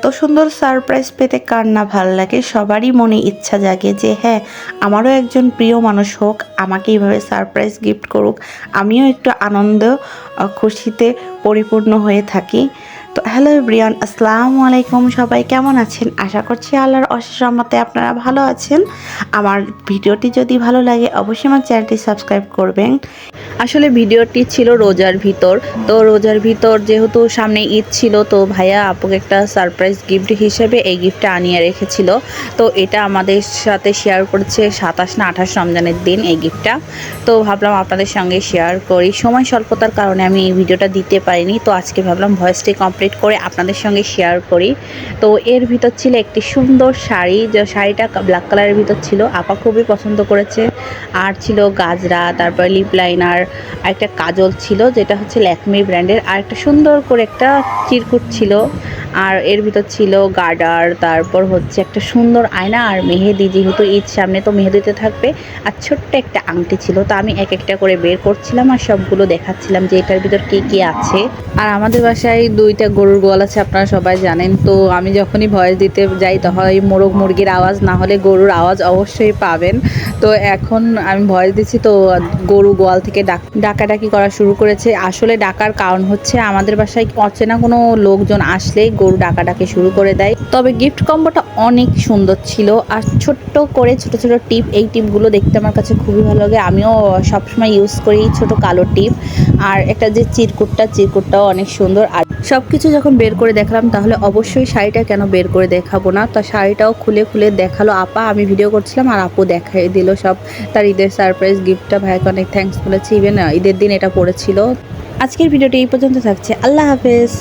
এত সুন্দর সারপ্রাইজ পেতে কার না ভালো লাগে? সবারই মনে ইচ্ছা জাগে যে হ্যাঁ আমারও একজন প্রিয় মানুষ হোক, আমাকে এইভাবে সারপ্রাইজ গিফট করুক। আমিও একটু আনন্দ খুশিতে পরিপূর্ণ হয়ে থাকি। তো হ্যালো ব্রিয়ান আসসালামু আলাইকুম সবাই, কেমন আছেন? আশা করছি আল্লাহর অশেষ আপনারা ভালো আছেন। আমার ভিডিওটি যদি ভালো লাগে, অবশ্যই আমার চ্যানেলটি সাবস্ক্রাইব করবেন। আসলে ভিডিওটি ছিল রোজার ভিতর। তো রোজার ভিতর যেহেতু সামনে ঈদ ছিল, তো ভাইয়া আপুকে একটা সারপ্রাইজ গিফট হিসেবে এই গিফটটা আনিয়ে রেখেছিল। তো এটা আমাদের সাথে শেয়ার করেছে সাতাশ না আঠাশ রমজানের দিন এই গিফটটা তো ভাবলাম আপনাদের সঙ্গে শেয়ার করি। সময় স্বল্পতার কারণে আমি এই ভিডিওটা দিতে পারিনি। তো আজকে ভাবলাম ভয়েসটি কমপ্লিট করে আপনাদের সঙ্গে শেয়ার করি। তো এর ভিতর ছিল একটি সুন্দর শাড়ি। যে শাড়িটা ব্ল্যাক কালারের ভিতর ছিল। আপা খুবই পছন্দ করেছে। আর ছিল গাজরা, তারপর লিপ লাইনার আর একটা কাজল ছিল, যেটা হচ্ছে ল্যাকমি ব্র্যান্ডের আর একটা সুন্দর করে একটা চিরকুট ছিল। আর এর ভিতর ছিল গার্ডার তারপর হচ্ছে একটা সুন্দর আয়না আর মেহেদি, যেহেতু ঈদ সামনে তো মেহেদিতে থাকবে, আর ছোট্ট একটা আংটি ছিল, তো আমি এক একটা করে বের করছিলাম আর সবগুলো দেখাচ্ছিলাম যে এটার ভিতর কী কী আছে। আর আমাদের বাসায় দুইটা গরুর গোয়াল আছে, আপনারা সবাই জানেন, তো আমি যখনই ভয়েস দিতে যাই তখন এই মোরগ মুরগির আওয়াজ, না হলে গরুর আওয়াজ অবশ্যই পাবেন। তো এখন আমি ভয়েস দিচ্ছি, তো গরু গোয়াল থেকে ডাক, ডাকাডাকি করা শুরু করেছে। আসলে ডাকার কারণ হচ্ছে আমাদের বাসায় অচেনা কোনো লোকজন আসলেই গরু ডাকাডাকি শুরু করে দেয়। তবে গিফট কম্বোটা অনেক সুন্দর ছিল আর ছোট্ট করে ছোট ছোট টিপ, এই টিপগুলো দেখতে আমার কাছে খুবই ভালো লাগে। আমিও সবসময় ইউজ করি ছোট কালো টিপ। আর একটা যে চিরকুটটা, চিরকুটটাও অনেক সুন্দর। আর সব কিছু যখন বের করে দেখালাম, তাহলে অবশ্যই শাড়িটা কেন বের করে দেখাবো না? তা শাড়িটাও খুলে খুলে দেখাল আপা। আমি ভিডিও করছিলাম আর আপু দেখাই দিল সব। তার ঈদের সারপ্রাইজ গিফটটা ভাইকে অনেক থ্যাঙ্কস বলেছি। ইভেন ঈদের দিন এটা পড়েছিল। আজকের ভিডিওটি এই পর্যন্ত থাকছে। আল্লাহ হাফেজ।